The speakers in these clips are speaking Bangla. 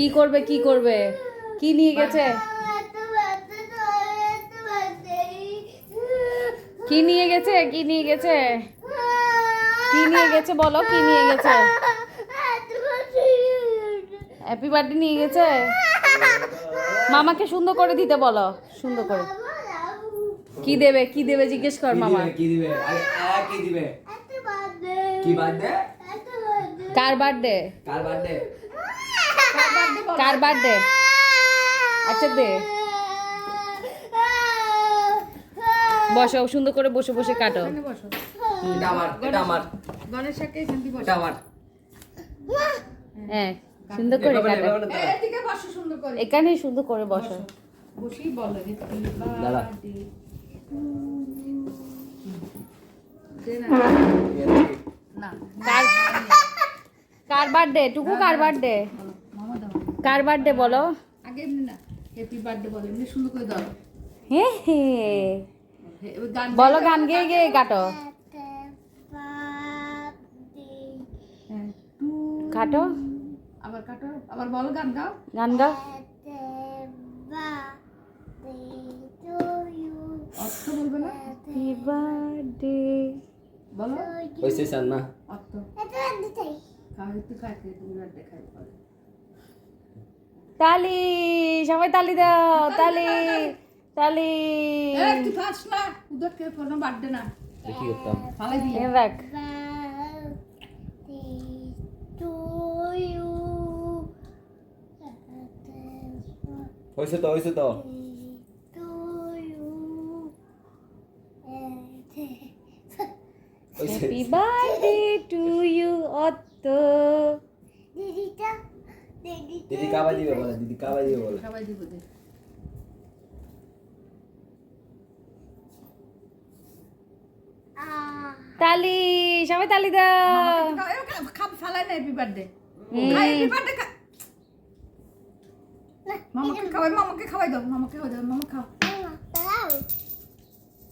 কি করবে কি করবে? কি নিয়ে গেছে? কি নিয়ে গেছে কি নিয়ে গেছে? কি নিয়ে গেছে বলো কি নিয়ে গেছে? হ্যাপি বার্থডে নিয়ে গেছে? মামাকে সুন্দর করে দিতে বলো সুন্দর করে। কি দেবে কি দেবে জিজ্ঞেস কর মামা। কি দিবে? আরে আ, কি দিবে? কি বার্থডে কার বার্থডে কার বার্থডে কার বার্থডে আচ্ছা দে। বসো সুন্দর করে বসে বসে কাটো। এখানে বসো। এটা আমার এটা আমার। গণেশকে এখান দিয়ে বসো। এটা আমার। হ্যাঁ সুন্দর করে কাটো। এভাবে না, দাঁড়া। এদিকে বসো সুন্দর করে। এখানেই সুন্দর করে বসো। বসি। বলো হ্যাপি দাদা। বার্থডে দে না। না। কার বার্থডে টুকু কার বার্থডে কার বার্থডে বলো? আগে এমনি না হ্যাপি বার্থডে বলো এমনি সুন্দর করে দাও। হে হে। বলো গান গেয়ে গেয়ে কাটো। হ্যাঁ, টু কাটো। আবার কাটো আবার বলো গান গাও। গান গাও। অর্থ বলবে না? হ্যাপি বার্থডে বলো। হইছে স্যার না অর্থ একটু খাই খেয়ে তুমি বার্থডে খাই বলো তালি সবাই তালি দাও তালি তালি রাখ হইছে তো হইছে তো। হ্যাপি বার্থডে টু ইউ অত্ত। দিদি কাবা দিবে বলে দিদি কাবা দিবে বলে। দিব দে। তালি সবাই তালি দাও। খাব ফালাই না হ্যাপি বার্থডে হ্যাপি বার্থডে মামাকে খাওয়াই মামাকে খাওয়াই দাও মামাকে খাওয়াই দাও মামা খাও।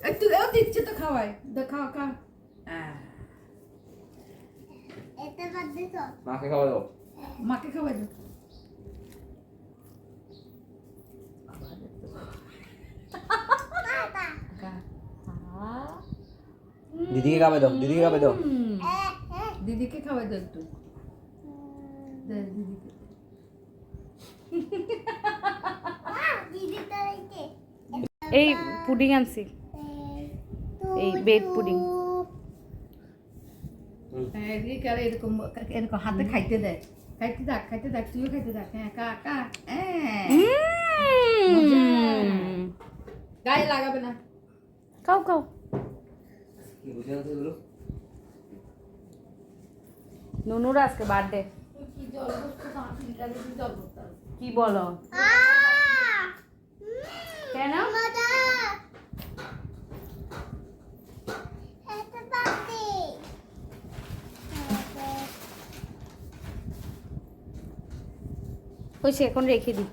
একটু ও দিচ্ছে তো খাওয়াই। দে খাও খাও। মাকে খাওয়া দাও। মাকে খাওয়াই দাও। দিদিকে খাবে দাও দিদিকে খাবে দাও দিদিকে খাওয়াই দাও একটু দে দিদিকে এই পুডিং আনছি এই বেড পুডিং হ্যাঁ এদিকে আর এরকম এরকম হাতে খাইতে দেয় খাইতে থাক খাইতে থাক তুইও খাইতে থাক হ্যাঁ কা কা হ্যাঁ উম। গায়ে লাগাবে না খাও খাও কি বুঝে না তো এগুলো নুনুর আজকে বার্থডে কি জল করতে না ফিল্টারে কি জল করতে হবে? কি বলো কেন হয়েছে এখন রেখে দি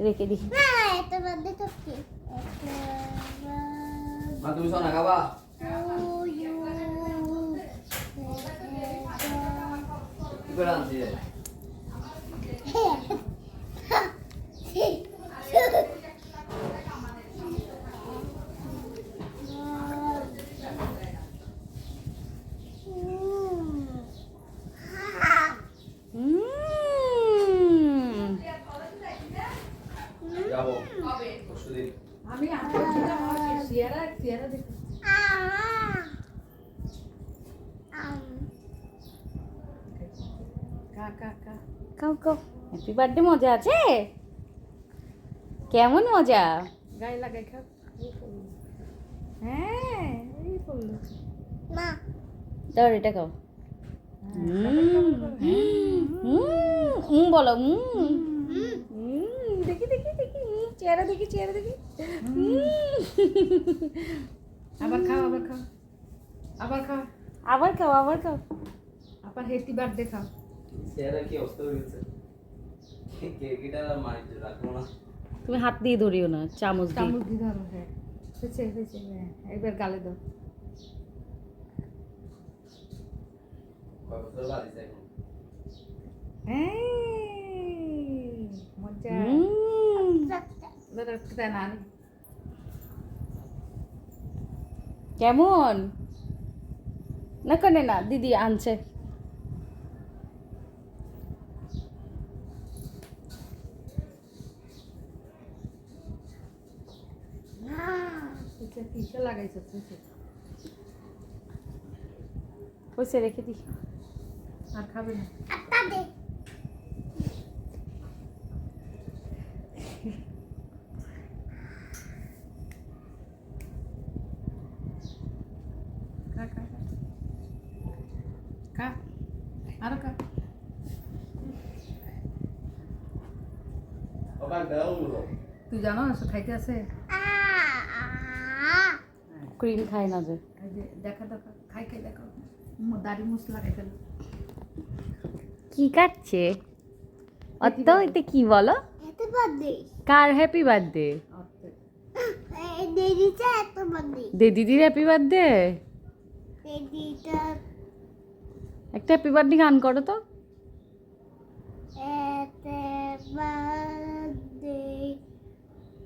রেখে দি মা তুমি শোনা খাবা কি করে আনছি যাব পরশুদিন আমি সিয়ারা সিয়ারা দেখতে হ্যাপি বার্থডে মজা আছে? কেমন মজা? গায়ে লাগাই খাও। হ্যাঁ এই পড়ল দাও এটা খাও। হুম বলো হুম দেখি দেখি দেখি। চেহারা দেখি চেহারা দেখি। আবার খাও আবার খাও। আবার খাও। আবার খাও আবার খাও। আবার হেপি বার্থডে দেখাও চেহারা কি অবস্থা হয়ে গেছে? কেক এটা মারিতে রাখব না। তুমি হাত দিয়ে ধরিও না চামচ দিয়ে। চামচ দিয়ে ধরো হ্যাঁ। হয়েছে হয়েছে হ্যাঁ। একবার গালে দাও। কয় কেমন? না কেন না দিদি আনছে। তুই রেখে দি। আর খাবে না খা খা খা। খা আরও lo? তুই জানো সে খাইতে আছে ক্রিম খায় না যে। দেখা দেখা খাই খাই দেখো। মু- দাড়ি মুছ লাগাই ফেলো। কি কাটছে? অত এটা কি বলো? Happy birthday. কার হ্যাপি বার্থডে happy birthday. দে দিদির হ্যাপি বার্থডে একটা হ্যাপি বার্থডে গান করো তো.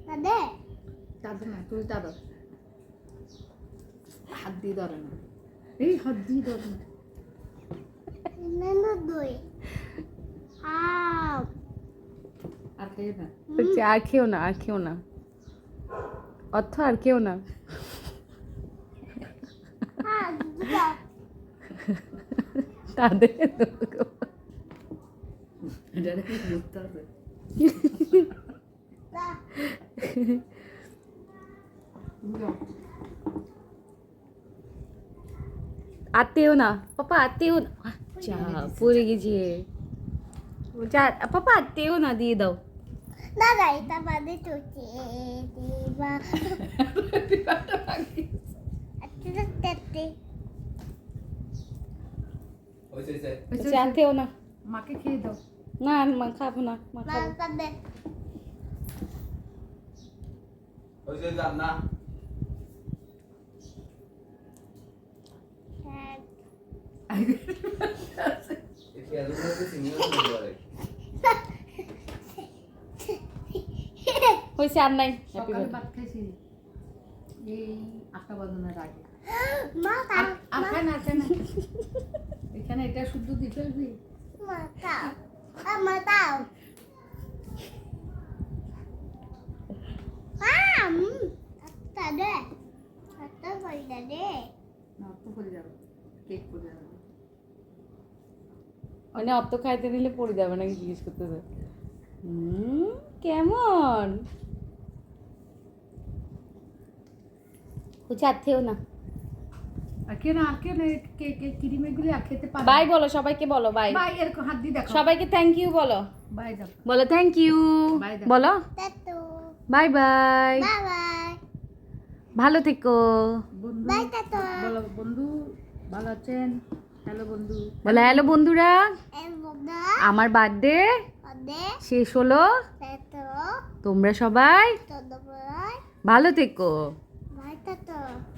দাদা? না তুই দাদা। হাত দিয়ে ধরে না। এই হাত দিয়ে ধরে না। Nano doi. আর খেয়ে না আর খেও না আর খেও না। অর্থ আর খেও না। তাদের এটা কি বুঝতে হবে Da. আতেও না পাপা আতেও না আচ্ছা পড়ে গেছে যা পাপা আতেও না দিয়ে দাও Daga বলছি, আতেও না। মাকে খেয়ে দাও। না মা খাব না মা খাব। boleh. হয়েছে আর নাই। হ্যাপি সকালে ভাত খাইছি এই আটটা বাজানোর আগে। না আর খায় না। এখানে এটা শুদ্ধ দিয়ে ফেলবি মানে অত খাইতে দিলে পড়ে যাবে নাকি জিজ্ঞেস করতেছে। হুম কেমন? না। বাই বলো সবাইকে বলো বাই। বাই এরকম হাত দিয়ে দেখো। সবাইকে থ্যাংক ইউ বলো। বাই দাও। বলো থ্যাংক ইউ বলো. Bye bye. ভালো থেকো। বন্ধু বলো বন্ধু ভালো আছেন? হ্যালো বন্ধু। বলো হ্যালো বন্ধুরা। আমার বার্থডে শেষ হলো। তোমরা সবাই ভালো থেকো.